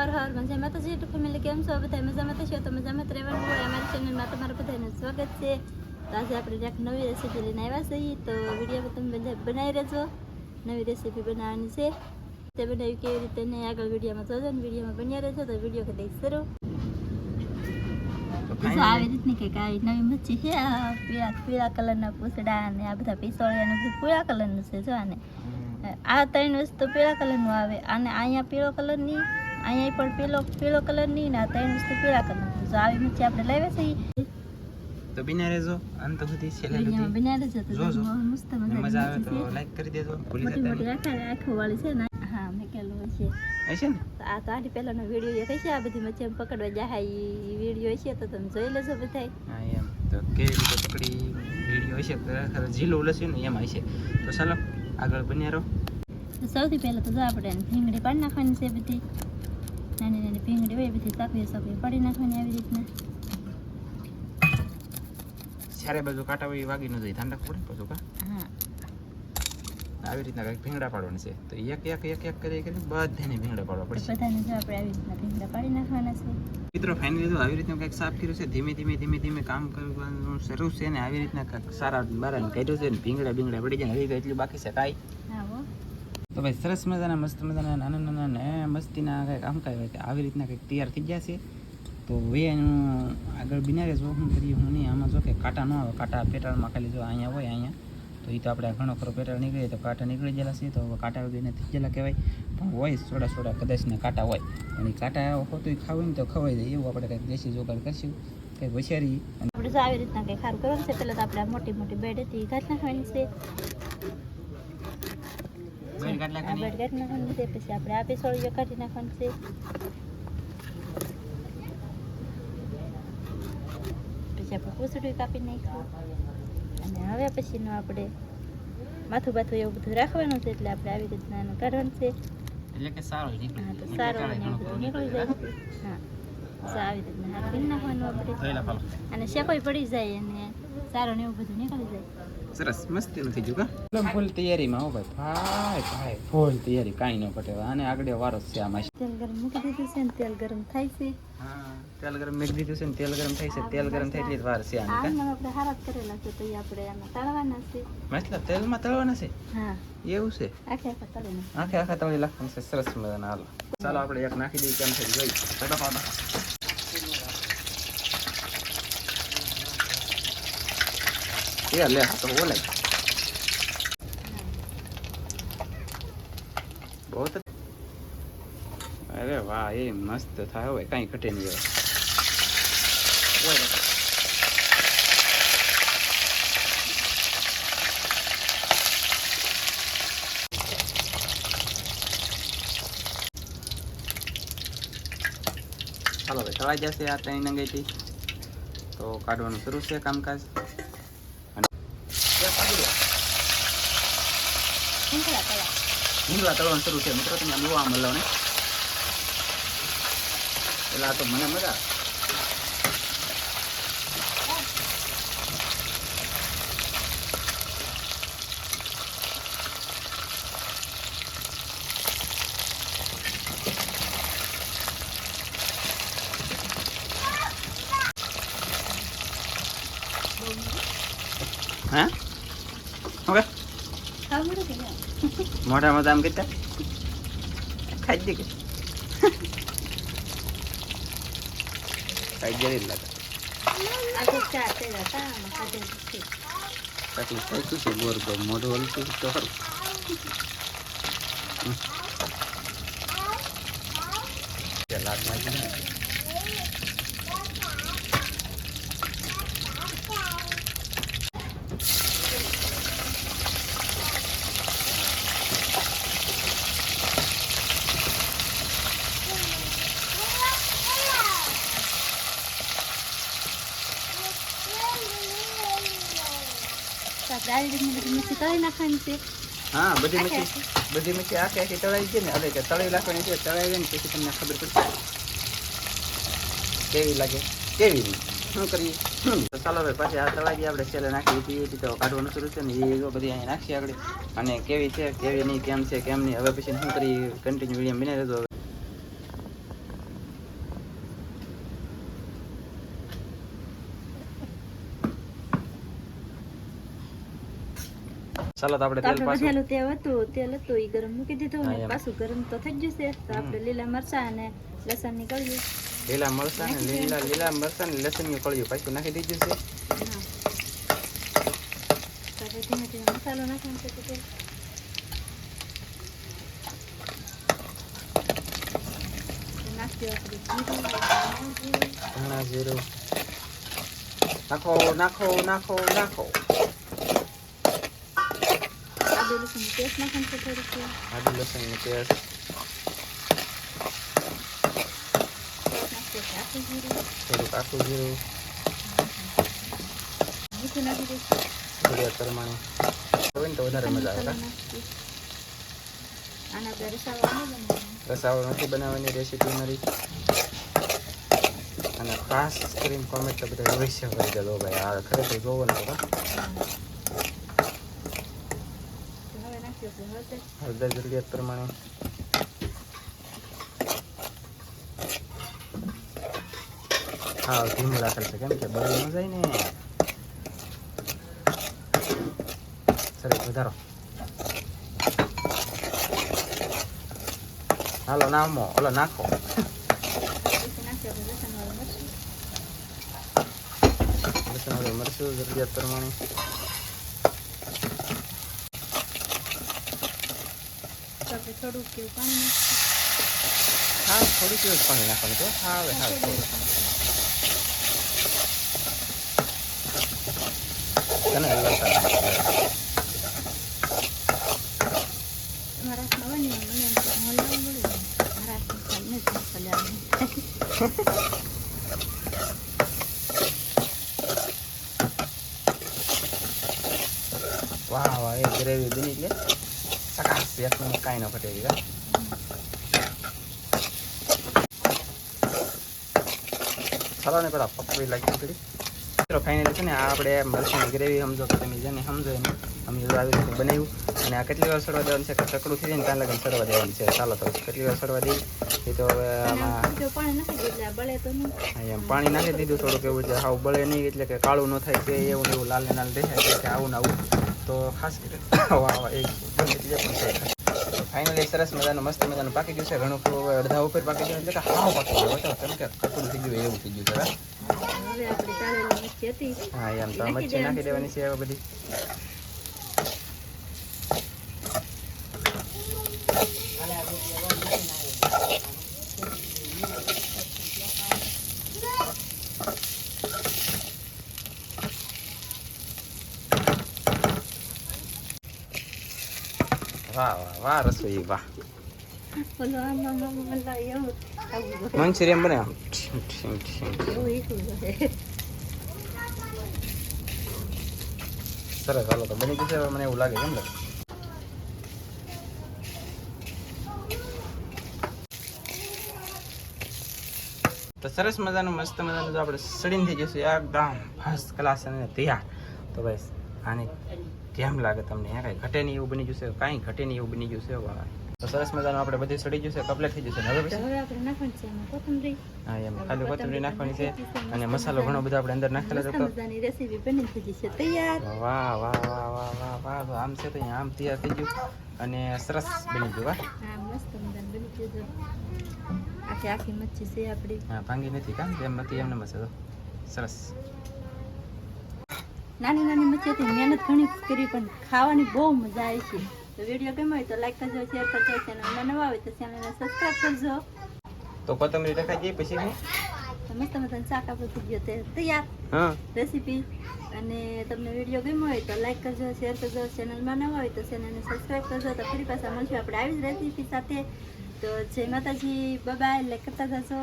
હર હર મજામાં તો ટૂંક ફેમિલી કેમ છો બધા મજામાં તો છે તો મજામાં જ રહેવાનું હોય અમારી ચેનલમાં તમારું બધાનું સ્વાગત છે તો આજે આપણે એક નવી રેસીપી લઈને આવ્યા છીએ તો વીડિયો તમે બધા બનાવી રહેજો નવી રેસીપી બનાવવાની છે તે બનાવી કેવી રીતે ને આગળ વિડીયોમાં જોજો ને વિડીયોમાં બન્યા રહેજો તો વીડિયો કે દેખ શરૂ જો આવી રીતની કંઈક આવી નવી મચ્છી છે આ પીળા પીળા કલરના પૂછડા અને આ બધા પિસોળિયાનું બધું પીળા કલરનું છે જો આને આ ત્રણ વસ્તુ પીળા કલરનું આવે અને અહીંયા પીળો કલરની અહીંયા પણ પેલો પેલો કલર નહીં ના ત્રણ વસ્તુ પીળા કલર જો આવી મચ્છી આપણે લાવ્યા છીએ તો બિના રહેજો અંત સુધી છેલ્લે સુધી. બિના દેજો તો જોજો. મસ્ત મજા આવે તો લાઈક કરી દેજો ભૂલી મોટી જતા મોટી આખા આખો વાળી છે ને. હા મેકેલું છે. હશે ને? આ તો આની પહેલાનો વીડિયો કઈ છે આ બધી મચ્છી પકડવા જાય એ વીડિયો છે તો તમે જોઈ લેજો બધાય. હા એમ. તો કેવી રીતે પકડી વીડિયો હશે તો ઝીલું લસ્યું ને એમાં હશે તો ચાલો આગળ બન્યા રહો. સૌથી પહેલાં તો આપણે એને ભીંગડી પાડી નાખવાની છે બધી. નાની નાની ભીંગડી હોય એ બધી સાકવી સાકવી પાડી નાખવાની આવી રીતના. ચારે બાજુ કાંટા હોય વાગી ન જાય ધ્યાન રાખવું પડે પાછું કા? હા. આવી રીતના કંઈક ભીંગડા પાડવાના છે. તો એક એક એક એક કરી કરીને બધાને ભીંગડા પાડવા પડશે. બધાને જો આપણે આવી રીતના ભીંગડા પાડી નાખવાના છે. મિત્રો ફાઇનલી તો આવી રીતનું કંઈક સાફ કર્યું છે ધીમે ધીમે ધીમે ધીમે કામ કરવાનું શરૂ છે ને આવી રીતના કંઈક સારા બારા કર્યું છે ને ભીંગડા ભીંગડા પડી જાય હજી તો એટલું બાકી છે કાંઈ? તો ભાઈ સરસ મજાના, મસ્ત મજાના, નાના નાના ને મસ્તીના કંઈક આમ કાંઈ હોય આવી રીતના કંઈક તૈયાર થઈ ગયા છે. તો હવે આગળ બિનારે જો હું કરીએ, હું નહીં, આમાં જો કે કાંટા ન આવે, કાંટા પેટાળમાં ખાલી જો અહીંયા હોય અહીંયા. તો એ તો આપણે ઘણો ખરો પેટાળ નીકળે, તો કાંટા નીકળી ગયેલા છે, તો કાંટા વગેરે થઈ ગયેલા કહેવાય. પણ હોય સોડા સોડા કદાચ ને કાંટા હોય. અને કાંટા હોતું ખાવું ને તો ખવાઈ જાય, એવું આપણે કંઈક દેશી જોગાડ કરશું. કંઈક હોશિયારી. આવી રીતના કંઈ ખારું કરવાનું છે, પહેલાં તો આપણે મોટી મોટી બેડ હતી ઘાટ નાખવાની છે. બેડ કાઢ નાખવાની. છે પછી આપણે આ પીસોળીઓ કાઢી નાખવાની છે. પછી આપણે પૂછડું કાપી નાખ્યું. અને હવે પછીનું આપણે માથું બાથું એવું બધું રાખવાનું છે એટલે આપણે આવી રીતના એનું કાઢવાનું છે. એટલે કે સારો નીકળી. સારો નીકળી જાય. હા આવી રીતના નાખવાનું આપણે. અને શેકોય પડી જાય અને સારો ને એવું બધું નીકળી જાય. સરસ મસ્તી નથી જુગા ફૂલ તૈયારીમાં હો ભાઈ. ભાઈ ભાઈ ફૂલ તૈયારી કાંઈ ન પટે આને આગળ વારો જ છે આમાં. તેલ ગરમ મૂકી દીધું છે ને તેલ ગરમ થાય છે. હા તેલ ગરમ મૂકી દીધું છે ને તેલ ગરમ થાય છે. તેલ ગરમ થાય એટલે વાર છે આને કા? આમાં આપણે હારા કરેલા છે તો એ આપણે આમાં તળવાના છે. મતલબ તેલમાં તળવાના છે? હા. એવું છે? આખે આખા તળીને. આખે આખા તળી નાખવાનું છે. સરસ મજાના હાલો. ચાલો આપણે એક નાખી દઈએ કેમ થઈ ગઈ ફટાફટ. એ લે તો બોલે બહુ અરે વાહ એ મસ્ત થાય હોય કાંઈ ઘટે નહીં હવે ચાલો ભાઈ તળાઈ જશે આ ત્રણ નંગાઈથી તો કાઢવાનું શરૂ છે કામકાજ અને એ કાઢી લો. ઢીંગલા તળા ઢીંગલા તળવાનું શરૂ છે મિત્રો તમે જોવા મળો ને પેલા તો મને મજા આવે. હા મોટા? મોઢા મોઢા આમ કેટલા ખાઈ દે કે. ખાઈ જરી લાગે. હતા આમાં ખાધેલું છે. તકલીફ થાય શું છે ગોર ગોર મોઢું હલતું તો ખરું હમ. તે લાગ લાગી ને. તો આપણે આવી રીતની બધી મિક્સી તળી નાખવાની છે. હા બધી મચ્છી બધી મચ્છી આખી આખી તળાઈ છે ને હવે કે નાખવાની છે ને પછી તમને ખબર પડશે કેવી લાગે? કેવી નહીં શું કરીએ? તો ચાલો ભાઈ પછી આ તળાવી આપણે છેલ્લે નાખી દીધી તો કાઢવાનું શરૂ છે ને એ બધી અહીંયા નાખીએ આગળ. અને કેવી છે કેવી નહીં કેમ છે કેમ નહીં હવે પછી શું કરી કન્ટિન્યુ વીડિયો બને ચાલો તો આપણે તેલ પાછું વધેલું તેલ હતું તેલ હતું એ ગરમ મૂકી દીધું ને પાછું ગરમ તો થઈ ગયું છે તો આપણે લીલા મરચાં અને લસણ નીકળ્યું. લીલા મરચા ને લીલા લીલા મરચાં ને લસણની કળ્યું પાછું નાખી દીધું છે. ધીમે ધીમે મસાલો નાખવાનો છે નાખો નાખો નાખો નાખો. આદુ લસણની પેસ્ટ નાખવાનું છે થોડીક. આદુ લસણની પેસ્ટ થોડુંક આખું જીરું. મીઠું નાખી દઈશું. થોડી પ્રમાણે હોય ને તો વધારે મજા આવે. આના બે રસાવાળા. રસાવાળો નથી બનાવવાની રેસીપી મારી. અને ખાસ કરીને કોમેન્ટ તો બધા અવશ્ય કરી દેજો ભાઈ આ ખરેખર જોવો ને તો તો હવે નાખ્યો છે હળદર હળદર જરૂરિયાત પ્રમાણે હા ધીમું રાખેલ છે કેમ કે બળી ન જાય ને સરસ વધારો હાલો નામો ઓલો નાખો પછી નાખ્યો આપણે લસણવાળું મરચું લસણ વાળું મરચું જરૂરિયાત પ્રમાણે તો આપણે થોડુંક કેવું પાણી હા થોડુંક જ પાણી નાખવાનું તો હા હવે હા થોડું વાહ વાહ એ ગ્રેવી બની એટલે કાંઈ ન ઘટે ગઈ ચાલો ને પેલા પકડી લાગી ફાઇનલી છે ને આ આપણે મરચાંની ગ્રેવી સમજો કે તમે જેને સમજો એને અમે આવી રીતે બનાવ્યું અને આ કેટલી વાર સડવા છે કે ચકડું થઈ જાય ને ત્યાં દેવાનું છે ચાલો તો કેટલી વાર સડવા દઈએ એ તો હવે આમાં એમ પાણી નાખી દીધું થોડુંક એવું છે હાવ બળે નહીં એટલે કે કાળું ન થાય કે એવું એવું લાલ લાલ દેખાય કે આવું ને આવું તો ખાસ કરીને ફાઇનલી સરસ મજાનું મસ્ત મજાનું પાકી ગયું છે. ઘણું અડધા ઉપર પાકી ગયું એટલે કે હાવ પાકી ગયું. હતો કેમ કે કટું થઈ ગયું એવું થઈ ગયું હતી. હા એમ તો મચ્છી નાખી દેવાની. છે બધી. વાહ વાહ રસોઈ વાહ. મંચુરિયન બને. સરસ હાલો તો બની જશે મને એવું લાગે કેમ લાગે તો સરસ મજાનું મસ્ત મજાનું જો આપણે સડીને થઈ જશું એકદમ ફર્સ્ટ ક્લાસ અને તૈયાર તો બસ આને કેમ લાગે તમને યાર કાંઈ ઘટે નહીં એવું બની જશે કાંઈ ઘટે નહીં એવું બની જશે વાહ. તો સરસ મજાનું આપણે બધી સડી જશે કમ્પ્લીટ થઈ જશે હવે પછી? છે હા એમ. ખાલી કોથમરી નાખવાની છે અને મસાલો ઘણો બધો આપણે અંદર નાખેલો હતો રેસીપી બની થઈ તૈયાર. વાહ વાહ વાહ વાહ વાહ વાહ આમ છે તો આમ તૈયાર થઈ ગયું અને સરસ બની ગયું વાહ. હા મસ્ત મજાનું બની ગયું આખી આખી મચ્છી છે આપણી. હા ભાંગી નથી કામ જેમ નથી એમને તો સરસ. નાની નાની મચ્છીઓથી મહેનત ઘણી કરી પણ ખાવાની બહુ મજા આવી છે. તો વીડિયો ગમ્યો હોય તો લાઈક કરજો શેર કરજો ચેનલમાં નવા આવે તો ચેનલને સબસ્ક્રાઈબ કરજો. તો કોથમરી રખાઈ ગઈ પછી હું? તો મસ્ત શાક આપણું થઈ ગયું તે તૈયાર. રેસીપી અને તમને વીડિયો ગમ્યો હોય તો લાઈક કરજો શેર કરજો ચેનલમાં નવા હોય તો ચેનલને સબસ્ક્રાઈબ કરજો. તો ફરી પાછા મળશું આપણે આવી જ રેસીપી સાથે. તો જય માતાજી બાય લાઈક કરતા જશો.